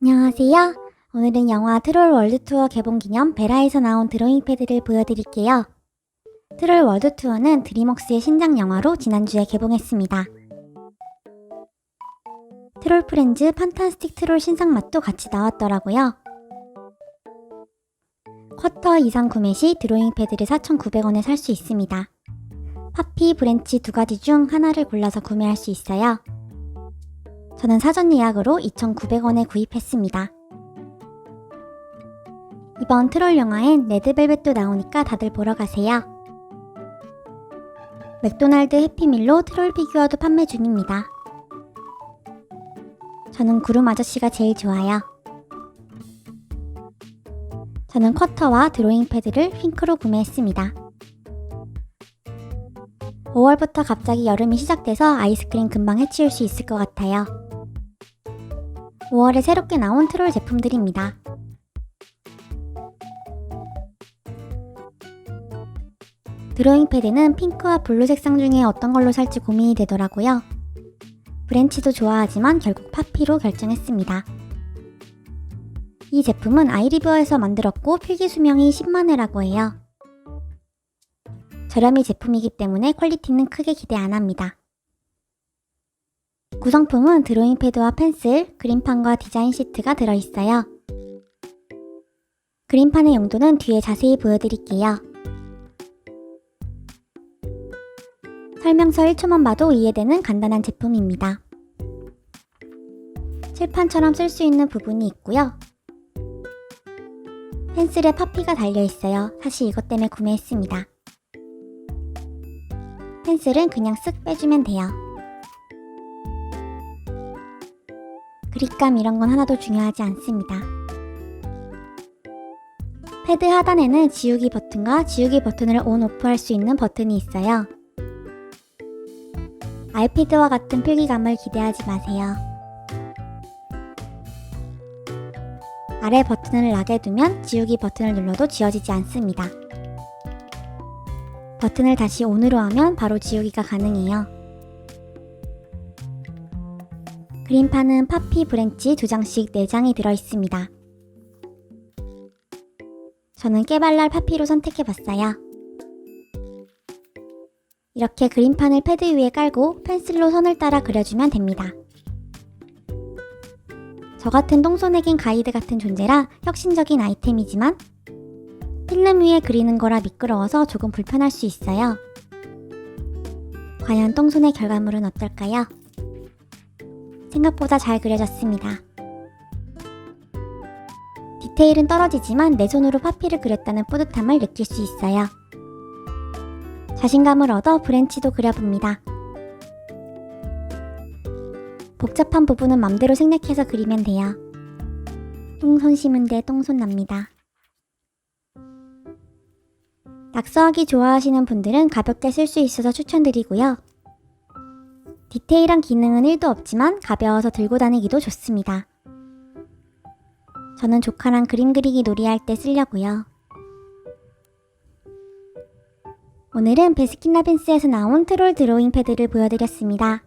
안녕하세요. 오늘은 영화 트롤 월드 투어 개봉 기념 베라에서 나온 드로잉 패드를 보여드릴게요. 트롤 월드 투어는 드림웍스의 신작 영화로 지난주에 개봉했습니다. 트롤 프렌즈 판타스틱 트롤 신상 맛도 같이 나왔더라고요. 쿼터 이상 구매 시 드로잉 패드를 4,900원에 살 수 있습니다. 파피, 브랜치 두 가지 중 하나를 골라서 구매할 수 있어요. 저는 사전 예약으로 2,900원에 구입했습니다. 이번 트롤 영화엔 레드벨벳도 나오니까 다들 보러 가세요. 맥도날드 해피밀로 트롤 피규어도 판매 중입니다. 저는 구름 아저씨가 제일 좋아요. 저는 쿼터와 드로잉 패드를 핑크로 구매했습니다. 5월부터 갑자기 여름이 시작돼서 아이스크림 금방 해치울 수 있을 것 같아요. 5월에 새롭게 나온 트롤 제품들입니다. 드로잉 패드는 핑크와 블루 색상 중에 어떤 걸로 살지 고민이 되더라고요. 브랜치도 좋아하지만 결국 파피로 결정했습니다. 이 제품은 아이리뷰어에서 만들었고 필기 수명이 10만 회라고 해요. 저렴이 제품이기 때문에 퀄리티는 크게 기대 안 합니다. 구성품은 드로잉 패드와 펜슬, 그림판과 디자인 시트가 들어있어요. 그림판의 용도는 뒤에 자세히 보여드릴게요. 설명서 1초만 봐도 이해되는 간단한 제품입니다. 칠판처럼 쓸 수 있는 부분이 있고요. 펜슬에 파피가 달려 있어요. 사실 이것 때문에 구매했습니다. 펜슬은 그냥 쓱 빼주면 돼요. 그립감 이런 건 하나도 중요하지 않습니다. 패드 하단에는 지우기 버튼과 지우기 버튼을 온, 오프 할 수 있는 버튼이 있어요. 아이패드와 같은 필기감을 기대하지 마세요. 아래 버튼을 락에 두면 지우기 버튼을 눌러도 지워지지 않습니다. 버튼을 다시 온으로 하면 바로 지우기가 가능해요. 그림판은 파피 브랜치 두 장씩 4장이 들어있습니다. 저는 깨발랄 파피로 선택해봤어요. 이렇게 그림판을 패드 위에 깔고 펜슬로 선을 따라 그려주면 됩니다. 저 같은 똥손에겐 가이드 같은 존재라 혁신적인 아이템이지만 필름 위에 그리는 거라 미끄러워서 조금 불편할 수 있어요. 과연 똥손의 결과물은 어떨까요? 생각보다 잘 그려졌습니다. 디테일은 떨어지지만 내 손으로 파피를 그렸다는 뿌듯함을 느낄 수 있어요. 자신감을 얻어 브랜치도 그려봅니다. 복잡한 부분은 맘대로 생략해서 그리면 돼요. 똥손 심은데 똥손 납니다. 낙서하기 좋아하시는 분들은 가볍게 쓸 수 있어서 추천드리고요. 디테일한 기능은 1도 없지만 가벼워서 들고 다니기도 좋습니다. 저는 조카랑 그림 그리기 놀이할 때 쓰려고요. 오늘은 베스킨라빈스에서 나온 트롤 드로잉 패드를 보여드렸습니다.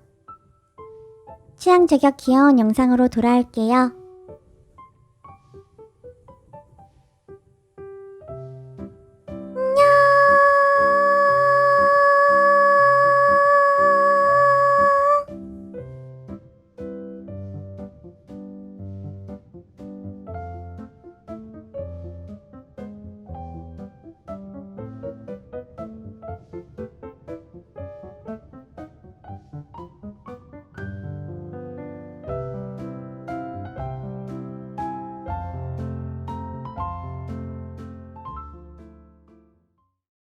취향 저격 귀여운 영상으로 돌아올게요.